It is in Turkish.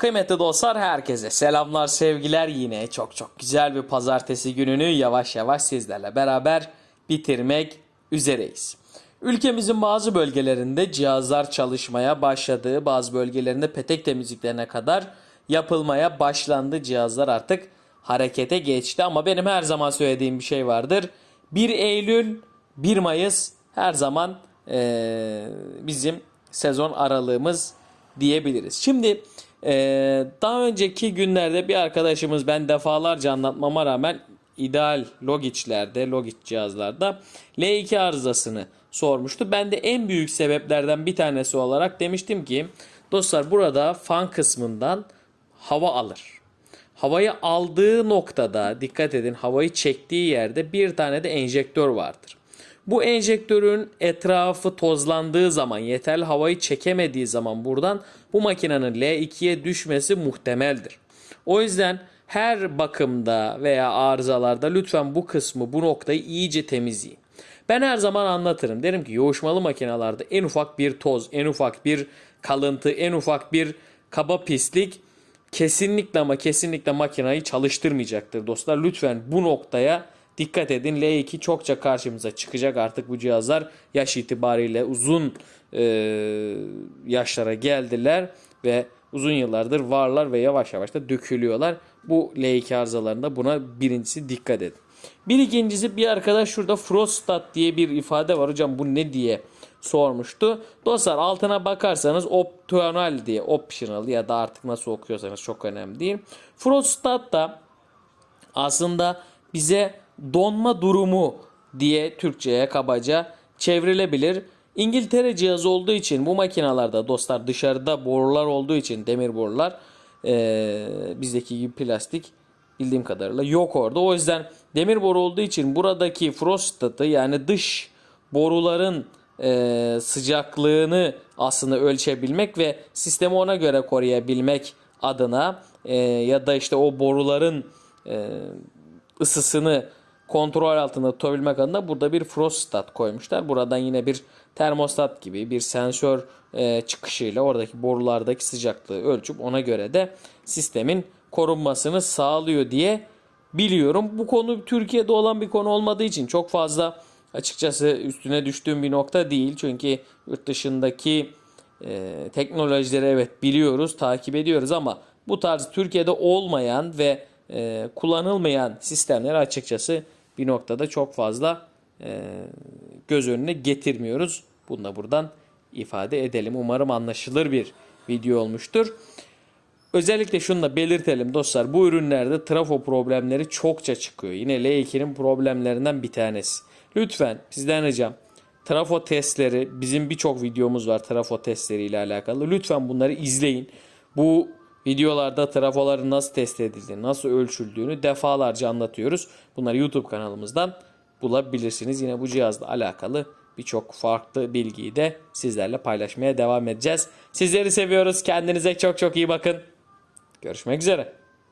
Kıymetli dostlar herkese selamlar sevgiler yine çok çok güzel bir pazartesi gününü yavaş yavaş sizlerle beraber bitirmek üzereyiz. Ülkemizin bazı bölgelerinde cihazlar çalışmaya başladı. Bazı bölgelerinde petek temizliklerine kadar yapılmaya başlandı. Cihazlar artık harekete geçti ama benim her zaman söylediğim bir şey vardır. 1 Eylül 1 Mayıs her zaman eee, bizim sezon aralığımız diyebiliriz. Şimdi eee, daha önceki günlerde bir arkadaşımız ben defalarca anlatmama rağmen ideal Logic'lerde, Logic cihazlarda L2 arızasını sormuştu. Ben de en büyük sebeplerden bir tanesi olarak demiştim ki dostlar burada fan kısmından hava alır. Havayı aldığı noktada dikkat edin havayı çektiği yerde bir tane de enjektör vardır. Bu enjektörün etrafı tozlandığı zaman yeterli havayı çekemediği zaman buradan bu makinenin L2'ye düşmesi muhtemeldir. O yüzden her bakımda veya arızalarda lütfen bu kısmı bu noktayı iyice temizleyin. Ben her zaman anlatırım. Derim ki yoğuşmalı makinalarda en ufak bir toz, en ufak bir kalıntı, en ufak bir kaba pislik kesinlikle ama kesinlikle makinayı çalıştırmayacaktır dostlar. Lütfen bu noktaya dikkat edin. L2 çokça karşımıza çıkacak artık bu cihazlar yaş itibariyle uzun e, yaşlara geldiler ve uzun yıllardır varlar ve yavaş yavaş da dökülüyorlar. Bu L2 arızalarında buna birincisi dikkat edin. Bir ikincisi bir arkadaş şurada Frostat diye bir ifade var. Hocam bu ne diye sormuştu. Dostlar altına bakarsanız optional diye optional ya da artık nasıl okuyorsanız çok önemli değil. Frostat da aslında bize donma durumu diye Türkçe'ye kabaca çevrilebilir. İngiltere cihazı olduğu için bu makinalarda dostlar dışarıda borular olduğu için demir borular eee, bizdeki gibi plastik bildiğim kadarıyla yok orada. O yüzden demir boru olduğu için buradaki frostatı yani dış boruların eee, sıcaklığını aslında ölçebilmek ve sistemi ona göre koruyabilmek adına eee, ya da işte o boruların eee, ısısını kontrol altında tutabilmek adına burada bir frostat koymuşlar. Buradan yine bir termostat gibi bir sensör e, çıkışıyla oradaki borulardaki sıcaklığı ölçüp ona göre de sistemin korunmasını sağlıyor diye biliyorum. Bu konu Türkiye'de olan bir konu olmadığı için çok fazla açıkçası üstüne düştüğüm bir nokta değil. Çünkü yurt dışındaki e, teknolojileri evet biliyoruz, takip ediyoruz ama bu tarz Türkiye'de olmayan ve e, kullanılmayan sistemleri açıkçası bir noktada çok fazla e, göz önüne getirmiyoruz. Bunu da buradan ifade edelim. Umarım anlaşılır bir video olmuştur. Özellikle şunu da belirtelim dostlar. Bu ürünlerde trafo problemleri çokça çıkıyor. Yine L2'nin problemlerinden bir tanesi. Lütfen sizden ricam trafo testleri bizim birçok videomuz var trafo testleri ile alakalı. Lütfen bunları izleyin. Bu videolarda trafoların nasıl test edildiğini, nasıl ölçüldüğünü defalarca anlatıyoruz. Bunları YouTube kanalımızdan bulabilirsiniz. Yine bu cihazla alakalı birçok farklı bilgiyi de sizlerle paylaşmaya devam edeceğiz. Sizleri seviyoruz. Kendinize çok çok iyi bakın. Görüşmek üzere.